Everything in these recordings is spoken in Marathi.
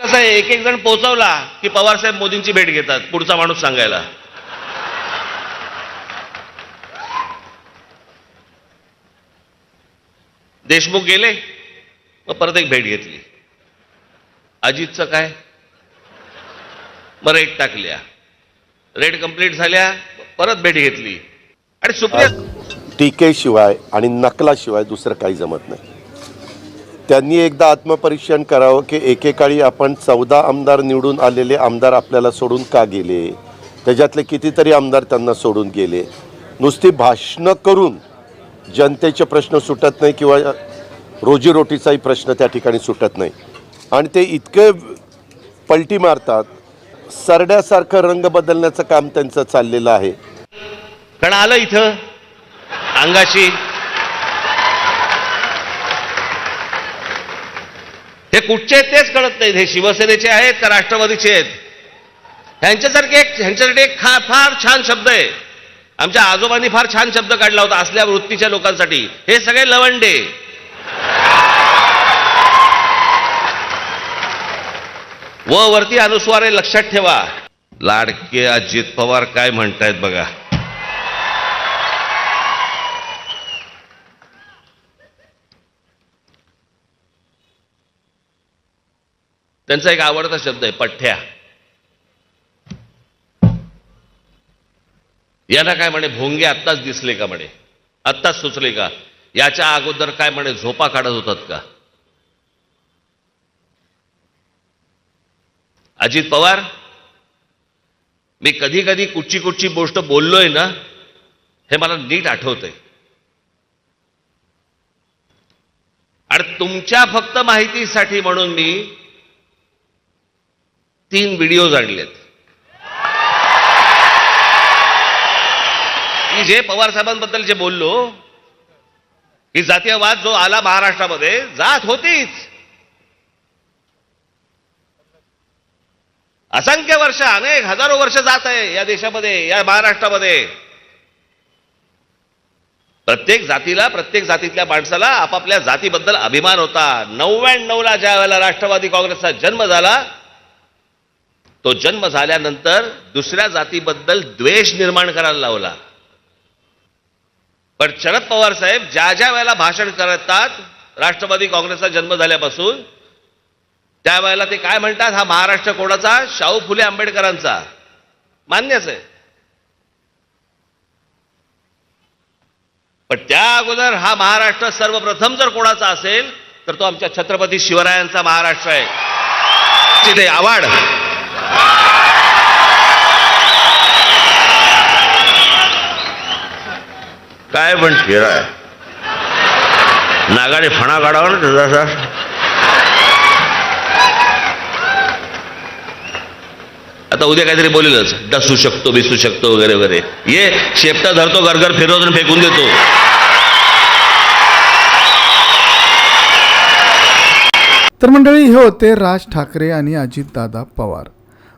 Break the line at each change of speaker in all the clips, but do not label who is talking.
कसं आहे एक एक जण पोहोचवला की पवार साहेब मोदींची भेट घेतात पुढचा माणूस सांगायला. देशमुख गेले मग परत एक भेट घेतली. अजितचं काय? मग रेट टाकल्या. रेट कंप्लीट झाल्या परत भेट घेतली. आणि सुप्रिया
टीकेशिवाय आणि नकलाशिवाय दुसरं काही जमत नाही. त्यांनी एकदा आत्मपरीक्षण करावं की एकेकाळी आपण चौदा आमदार निवडून आलेले आमदार आपल्याला सोडून का गेले? त्याच्यातले कितीतरी आमदार त्यांना सोडून गेले. नुसती भाषणं करून जनतेचे प्रश्न सुटत नाही किंवा रोजीरोटीचाही प्रश्न त्या ठिकाणी सुटत नाही. आणि ते इतके पलटी मारतात सरड्यासारखं रंग बदलण्याचं काम त्यांचं चाललेलं आहे.
कारण आलं इथं अंगाशी. हे कुठचे आहेत तेच कळत नाहीत. हे शिवसेनेचे आहेत का राष्ट्रवादीचे आहेत? ह्यांच्यासारखे एक ह्यांच्यासाठी एक खा फार छान शब्द आहे. आमच्या आजोबांनी फार छान शब्द काढला होता असल्या वृत्तीच्या लोकांसाठी. हे सगळे लवंडे. व वरती अनुस्वारे लक्षात ठेवा. लाडके अजित पवार काय म्हणतायत बघा. त्यांचा एक आवडता शब्द आहे पठ्ठ्या. यांना काय म्हणे भोंगे आत्ताच दिसले का म्हणे? आत्ताच सुचले का? याच्या अगोदर काय म्हणे झोपा काढत होतात का? अजित पवार मी कधी कधी कुठची कुठची गोष्ट बोललोय ना हे मला नीट आठवतंय. आणि तुमच्या फक्त माहितीसाठी म्हणून मी तीन व्हिडिओज आणलेत. मी जे पवार साहेबांबद्दल जे बोललो ही जातीयवाद जो आला महाराष्ट्रामध्ये जात होतीच. असंख्य वर्ष अनेक हजारो वर्ष जात आहे या देशामध्ये या महाराष्ट्रामध्ये. प्रत्येक जातीला प्रत्येक जातीतल्या माणसाला आपापल्या जातीबद्दल अभिमान होता. नव्याण्णवला ज्या वेळेला राष्ट्रवादी काँग्रेसचा जन्म झाला तो जन्म झाल्यानंतर दुसऱ्या जातीबद्दल द्वेष निर्माण करायला लावला. पण शरद पवार साहेब ज्या ज्या वेळेला भाषण करतात राष्ट्रवादी काँग्रेसचा जन्म झाल्यापासून त्यावेळेला ते काय म्हणतात हा महाराष्ट्र कोणाचा? शाहू फुले आंबेडकरांचा. मान्यच आहे. पण त्या अगोदर हा महाराष्ट्र सर्वप्रथम जर कोणाचा असेल तर तो आमच्या छत्रपती शिवरायांचा महाराष्ट्र आहे. तिथे आवाड. काय पण शिराय नागाने फणा काढावा ना त्याचा आता उद्या काहीतरी बोलेलच. डसू शकतो बिसू शकतो वगैरे वगैरे. ये शेपटा धरतो गरगर फिरवतो आणि फेकून देतो.
तर मंडळी हे होते राज ठाकरे आणि अजितदादा पवार.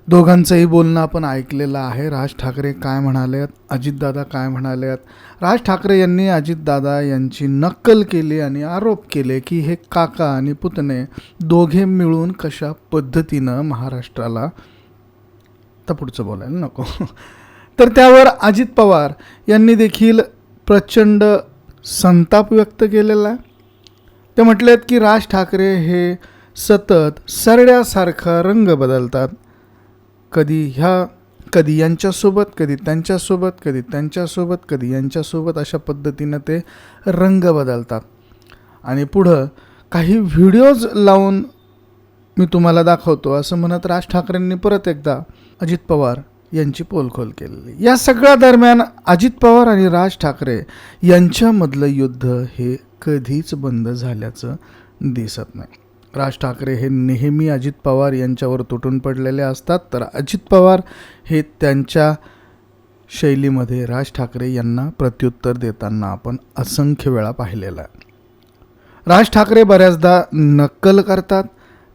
दोघांचंही बोलणं आपण ऐकलेलं आहे. राज ठाकरे काय म्हणालेत? अजितदादा काय म्हणालेत? राज ठाकरे यांनी अजितदादा यांची नक्कल केली आणि आरोप केले की हे काका आणि पुतणे दोघे मिळून कशा पद्धतीनं महाराष्ट्राला तर पुढचं बोलायला नको. तर त्यावर अजित पवार यांनी देखील प्रचंड संताप व्यक्त केलेला आहे. ते आहेत की राज ठाकरे हे सतत सरड्यासारखा रंग बदलतात. कधी ह्या कधी यांच्यासोबत कधी त्यांच्यासोबत कधी त्यांच्यासोबत कधी यांच्यासोबत अशा पद्धतीनं ते रंग बदलतात. आणि पुढं काही व्हिडिओज लावून मी तुम्हाला दाखवतो असं म्हणत राज ठाकरेंनी परत एकदा अजित पवार यांची पोलखोल केलेली. या सगळ्या दरम्यान अजित पवार आणि राज ठाकरे यांच्यामधलं युद्ध हे कधीच बंद झाल्याचं दिसत नाही. राज ठाकरे हे नेहमी अजित पवार यांच्यावर तुटून पडलेले असतात. तर अजित पवार हे त्यांच्या शैलीमध्ये राज ठाकरे यांना प्रत्युत्तर देताना आपण असंख्य वेळा पाहिलेलं आहे. राज ठाकरे बऱ्याचदा नक्कल करतात.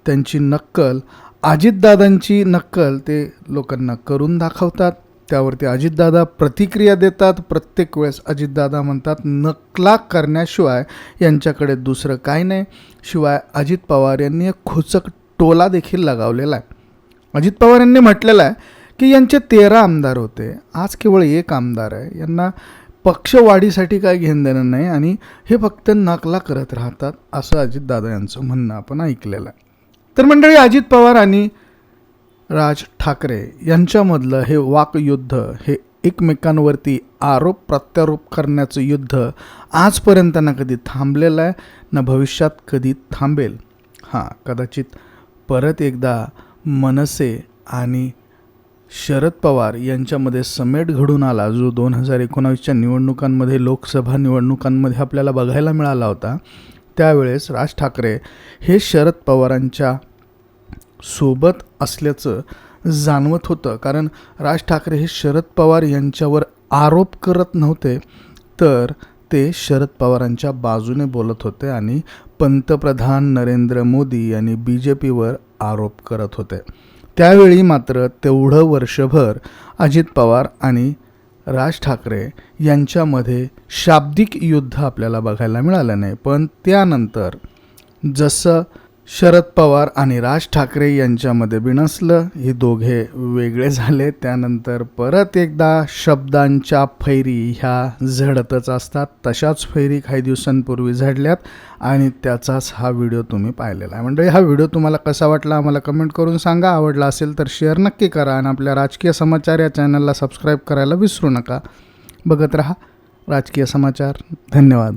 त्यांची नक्कल अजितदादांची नक्कल ते लोकांना करून दाखवतात. त्यावरती अजितदादा प्रतिक्रिया देतात. प्रत्येक वेळेस अजितदादा म्हणतात नकला करण्याशिवाय यांच्याकडे दुसरं काय नाही. शिवाय अजित पवार यांनी एक खोचक टोला देखील लगावलेला आहे. अजित पवार यांनी म्हटलेलं आहे की यांचे तेरा आमदार होते. आज केवळ एक आमदार आहे. यांना पक्षवाढीसाठी काय घेणं देणं नाही आणि हे फक्त नकला करत राहतात असं अजितदादा यांचं म्हणणं आपण ऐकलेलं आहे. तर मंडळी अजित पवार आणि राज ठाकरे यांच्यामधलं हे वाकयुद्ध हे एकमेकांवरती आरोप प्रत्यारोप करण्याचं युद्ध आजपर्यंत ना कधी थांबलेलं आहे ना भविष्यात कधी थांबेल. हां कदाचित परत एकदा मनसे आणि शरद पवार यांच्यामध्ये समेट घडून आला जो दोन हजार एकोणावीसच्या निवडणुकांमध्ये लोकसभा निवडणुकांमध्ये आपल्याला बघायला मिळाला होता. त्यावेळेस राज ठाकरे हे शरद पवारांच्या सोबत असल्याचं जाणवत होतं. कारण राज ठाकरे हे शरद पवार यांच्यावर आरोप करत नव्हते तर ते शरद पवारांच्या बाजूने बोलत होते आणि पंतप्रधान नरेंद्र मोदी यांनी बी जे पीवर आरोप करत होते. त्यावेळी मात्र तेवढं वर्षभर अजित पवार आणि राज ठाकरे यांच्यामध्ये शाब्दिक युद्ध आपल्याला बघायला मिळालं नाही. पण त्यानंतर जसं शरद पवार आणि राज ठाकरे यांच्यामध्ये बिनसलं हे दोघे वेगळे झाले. त्यानंतर परत एकदा शब्दांच्या फैरी ह्या झडतच असतात. तशाच फैरी काही दिवसांपूर्वी झडल्यात आणि त्याचाच हा व्हिडिओ तुम्ही पाहिलेला आहे. म्हणजे हा व्हिडिओ तुम्हाला कसा वाटला आम्हाला कमेंट करून सांगा. आवडला असेल तर शेअर नक्की करा आणि आपल्या राजकीय समाचार या चॅनलला सबस्क्राईब करायला विसरू नका. बघत रहा राजकीय समाचार. धन्यवाद.